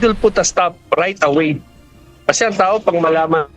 will put a stop right away. Kasi ang tao, pag malaman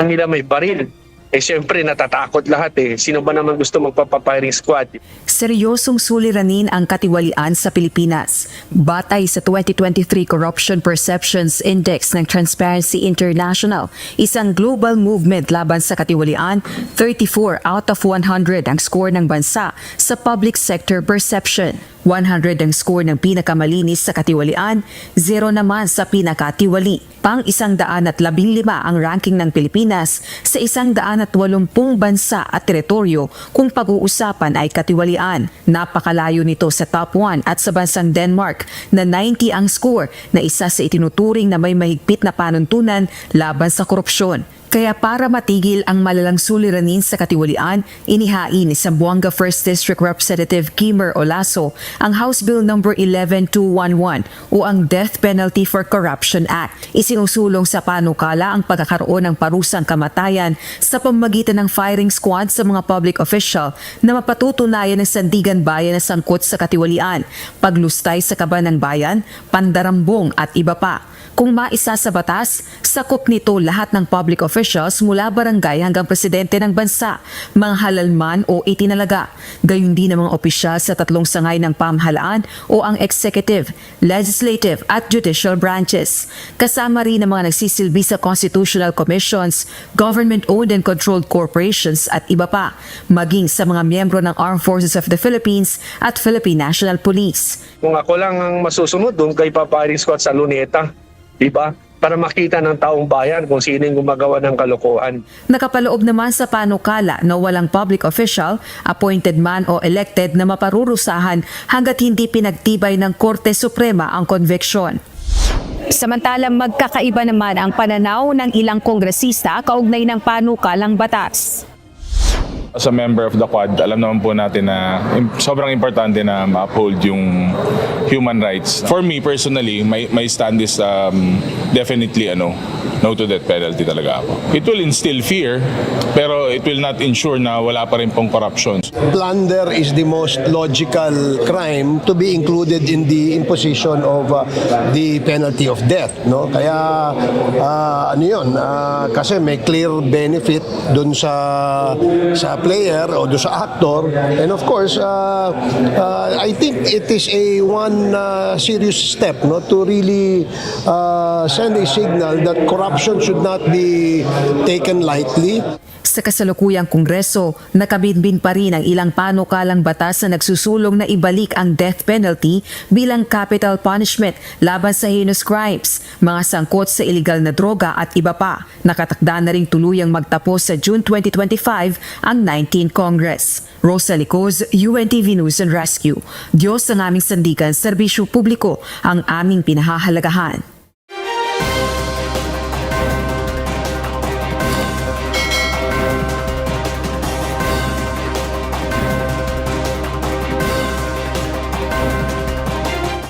nila may baril, eh syempre natatakot lahat eh. Sino ba naman gusto magpapapiring squad? Seryosong suliranin ang katiwalian sa Pilipinas. Batay sa 2023 Corruption Perceptions Index ng Transparency International, isang global movement laban sa katiwalian, 34 out of 100 ang score ng bansa sa public sector perception. 100 ang score ng pinakamalinis sa katiwalian, 0 naman sa pinakatiwali. Pang isang daan at labing lima ang ranking ng Pilipinas sa isang daan at walumpung bansa at teritoryo kung pag-uusapan ay katiwalian. Napakalayo nito sa top 1 at sa bansang Denmark na 90 ang score na isa sa itinuturing na may mahigpit na panuntunan laban sa korupsyon. Kaya para matigil ang malalang suliranin sa katiwalian, inihain ni Zamboanga 1st District Representative Kimer Olaso ang House Bill No. 11211 o ang Death Penalty for Corruption Act. Isinusulong sa panukala ang pagkakaroon ng parusang kamatayan sa pamamagitan ng firing squad sa mga public official na mapatutunayan ng sandigan bayan na sangkot sa katiwalian, paglustay sa kaban ng bayan, pandarambong at iba pa. Kung maisa sa batas, sakop nito lahat ng public officials mula barangay hanggang presidente ng bansa, mga halalman o itinalaga. Gayun din ang mga opisyal sa tatlong sangay ng pamahalaan o ang executive, legislative at judicial branches. Kasama rin ang mga nagsisilbi sa constitutional commissions, government-owned and controlled corporations at iba pa, maging sa mga miyembro ng Armed Forces of the Philippines at Philippine National Police. Kung ako lang ang masusunod doon kay papiring squad sa luneta, di ba? Para makita ng taong bayan kung sino yung gumagawa ng kalokohan. Nakapaloob naman sa panukala na walang public official, appointed man o elected na maparurusahan hanggat hindi pinagtibay ng Korte Suprema ang conviction. Samantalang magkakaiba naman ang pananaw ng ilang kongresista kaugnay ng panukalang batas. As a member of the Quad, alam naman po natin na sobrang importante na ma-uphold yung human rights. For me personally, my, my stand is um, definitely ano, no to death penalty talaga ako. It will instill fear, pero it will not ensure na wala pa rin pong corruption. Plunder is the most logical crime to be included in the imposition of uh, the penalty of death. No? Kaya ah, ano yun, ah, kasi may clear benefit dun sa sa player o dun sa actor. And of course, ah, ah, I think it is a one ah, serious step no, to really ah, send a signal that corruption should not be taken lightly. Sa kasalukuyang kongreso, nakabinbin pa rin ang ilang panukalang batas na nagsusulong na ibalik ang death penalty bilang capital punishment laban sa heinous crimes, mga sangkot sa iligal na droga at iba pa. Nakatakda na ring tuluyang magtapos sa June 2025 ang 19 Congress. Rosa Licoz, UNTV News and Rescue. Diyos ang aming sandigan, serbisyo publiko ang aming pinahahalagahan.